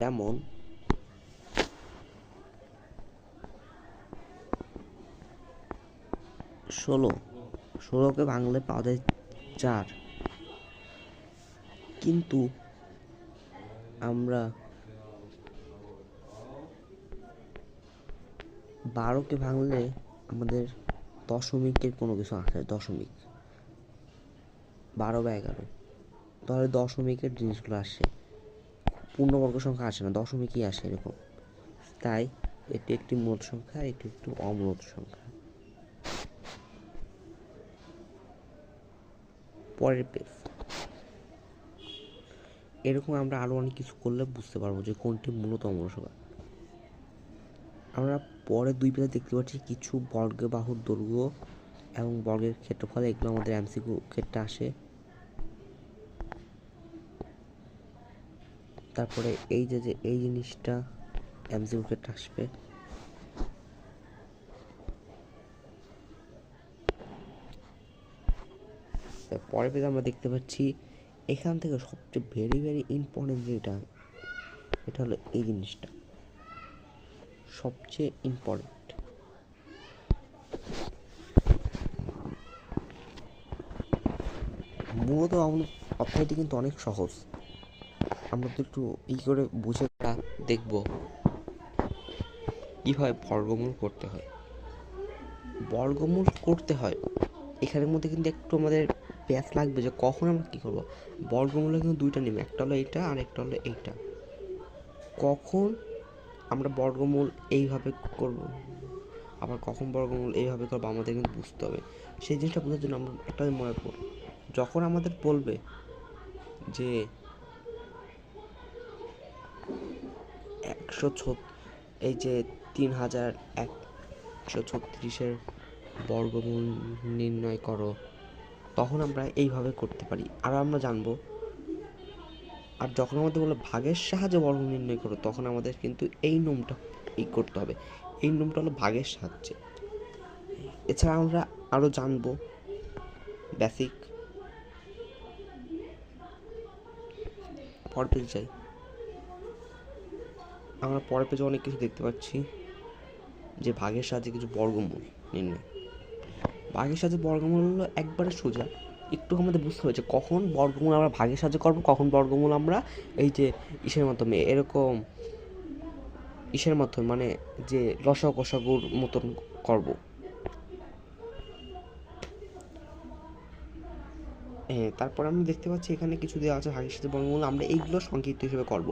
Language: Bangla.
যেমন ষোলো। ষোলোকে বাংলায় পাওয়া যায় চার। কিন্তু আমরা বারোকে ভাঙলে আমাদের দশমিকের কোনো কিছু আসে দশমিক। বারো বা এগারো। তাহলে দশমিকের জিনিসগুলো আসে। পূর্ণবর্গ সংখ্যা আসে না, দশমিকই আসে এরকম। তাই এটি একটি মূলত সংখ্যা এটি একটি অমূলত সংখ্যা। পরের পেজ। এরকম আমরা আরও অনেক কিছু করলে বুঝতে পারব যে কোনটি মূলত অমূলত সংখ্যা। আমরা পরে দুই পেজে দেখতে পাচ্ছি কিছু বর্গের বাহুর দৈর্ঘ্য এবং বর্গের ক্ষেত্রফল। এগুলো আমাদের এমসিকিউ ক্ষেত্রে আসে। তারপরে এই যে যে এই জিনিসটা ক্ষেত্রে আসবে। তো পরের পেজে আমরা দেখতে পাচ্ছি, এখান থেকে সবচেয়ে ভেরি ভেরি ইম্পর্টেন্ট যেটা এটা হলো এই জিনিসটা। সবচেয়ে ইম্পর্টেন্ট মূলত আমাদের অধ্যায়টি কিন্তু অনেক সহজ। আমরা তো একটু ই করে বুঝে দেখব। কীভাবে বর্গমূল করতে হয়। বর্গমূল করতে হয়, এখানের মধ্যে কিন্তু একটু আমাদের ব্যাস লাগবে যে কখন আমরা কী করব। বর্গমূলে কিন্তু দুইটা নেবে একটা হলো এইটা আর একটা হলো এইটা। কখন আমরা বর্গমূল এইভাবে করব, আবার কখন বর্গমূল এইভাবে করব আমাদের কিন্তু বুঝতে হবে। সেই জিনিসটা বোঝার জন্য আমরা একটা মনে রাখব যখন আমাদের বলবে যে একশো এই যে তিন হাজার একশো ছত্রিশের বর্গমূল নির্ণয় করো। তখন আমরা এইভাবে করতে পারি। আর আমরা জানব, আর যখন আমাদের বলে ভাগের সাহায্যে বর্গ নির্ণয় করো, তখন আমাদের কিন্তু এই নিয়মটা এই করতে হবে। এই নিয়মটা হলো ভাগের সাহায্যে। এছাড়া আমরা আরও জানব বেসিক পেজে যাই আমরা পরের পেজে অনেক কিছু দেখতে পাচ্ছি। যে ভাগের সাহায্যে কিছু বর্গমূল নির্ণয় ভাগের সাহায্যে বর্গমূল হলো একবারে সোজা। একটু আমাদের বুঝতে হবে যে কখন বর্গমূল আমরা ভাগের সাহায্যে করব, কখন বর্গমূল আমরা এই যে ইসের মাধ্যমে, এরকম ইসের মাধ্যমে মানে যে রসা কষাগুর মতন করব। হ্যাঁ তারপর আমি দেখতে পাচ্ছি এখানে কিছু দেওয়া আছে ভাগের সাথে বর্গমূল। আমরা এইগুলো সংক্ষিপ্ত হিসেবে করব।